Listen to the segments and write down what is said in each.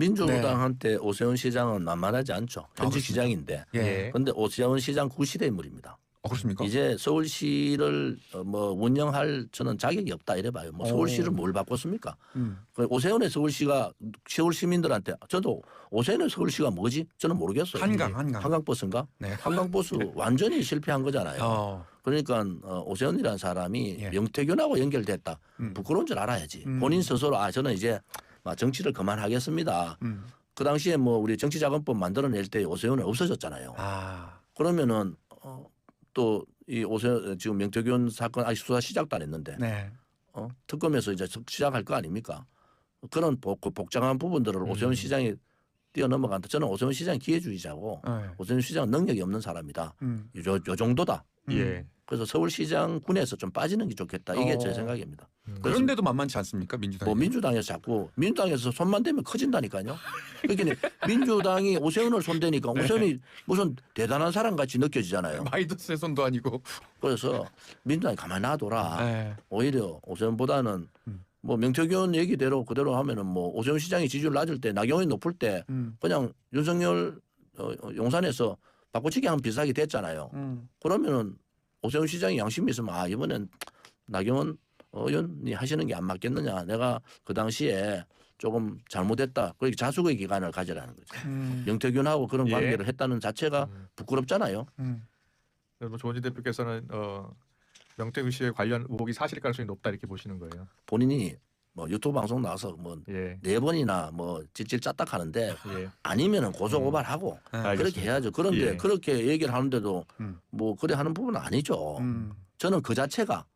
민주당한테 오세훈 시장은 만만하지 않죠. 현직 그렇습니까? 시장인데. 예. 그런데 오세훈 시장 구시대 인물입니다. 어, 그렇습니까? 이제 서울시를 어, 뭐 운영할 저는 자격이 없다 이래 봐요. 뭐 오. 서울시를 뭘 바꿨습니까? 음. 그 오세훈의 서울시가 서울 시민들한테 저도 오세훈의 서울시가 뭐지? 저는 모르겠어요. 한강, 한강. 한강버스인가? 네. 한강버스 완전히 실패한 거잖아요. 어. 그러니까 어, 오세훈이라는 사람이 예. 명태균하고 연결됐다. 음. 부끄러운 줄 알아야지. 음. 본인 스스로 아 저는 이제 막 정치를 그만하겠습니다. 음. 그 당시에 뭐 우리 정치자금법 만들어낼 때 오세훈은 없어졌잖아요. 아. 그러면은 어, 또 이 오세훈 지금 명태균 사건 아직 수사 시작도 안 했는데 네. 어, 특검에서 이제 시작할 거 아닙니까? 그런 복, 그 복잡한 부분들을 오세훈 시장이 뛰어넘어간다. 저는 오세훈 시장 기회주의자고 네. 오세훈 시장은 능력이 없는 사람이다. 음. 요, 요 정도다. 예. 그래서 서울시장 군에서 좀 빠지는 게 좋겠다. 이게 어. 제 생각입니다. 그런데도 만만치 않습니까 민주당? 뭐 민주당에서 자꾸 민주당에서 손만 대면 커진다니까요. 그러니까 민주당이 오세훈을 손대니까 네. 오세훈이 무슨 대단한 사람 같이 느껴지잖아요. 마이더스의 손도 아니고. 그래서 민주당이 가만히 놔둬라. 네. 오히려 오세훈보다는 음. 뭐 명태균 얘기대로 그대로 하면은 뭐 오세훈 시장이 지지율 낮을 때 나경원이 높을 때 음. 그냥 윤석열 어, 어, 용산에서 바꿔치기 하면 비슷하게 됐잖아요. 음. 그러면은 오세훈 시장이 양심이 있으면 아 이번엔 나경원 의원이 하시는 게 안 맞겠느냐. 내가 그 당시에 조금 잘못했다. 그렇게 자숙의 기간을 가지라는 거죠. 음. 영태균하고 그런 예. 관계를 했다는 자체가 음. 부끄럽잖아요. 음. 뭐 조원진 대표께서는 어, 명태균 씨의 관련 의혹이 사실 가능성이 높다 이렇게 보시는 거예요. 본인이 뭐 유튜브 방송 나와서 뭐네 예. 번이나 뭐 찔찔 짰딱 하는데 예. 아니면은 고소 고발하고 네. 그렇게 알겠습니다. 해야죠. 그런데 예. 그렇게 얘기를 하는데도 음. 뭐 그래 하는 부분은 아니죠. 음. 저는 그 자체가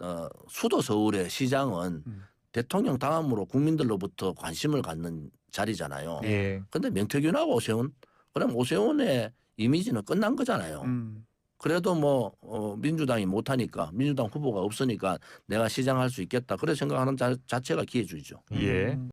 어, 수도 서울의 시장은 음. 대통령 다음으로 국민들로부터 관심을 갖는 자리잖아요. 예. 근데 명태균하고 오세훈 그럼 오세훈의 이미지는 끝난 거잖아요. 음. 그래도 뭐 어, 민주당이 못하니까 민주당 후보가 없으니까 내가 시장할 수 있겠다 그래 생각하는 자, 자체가 기회주의죠. 예. 음.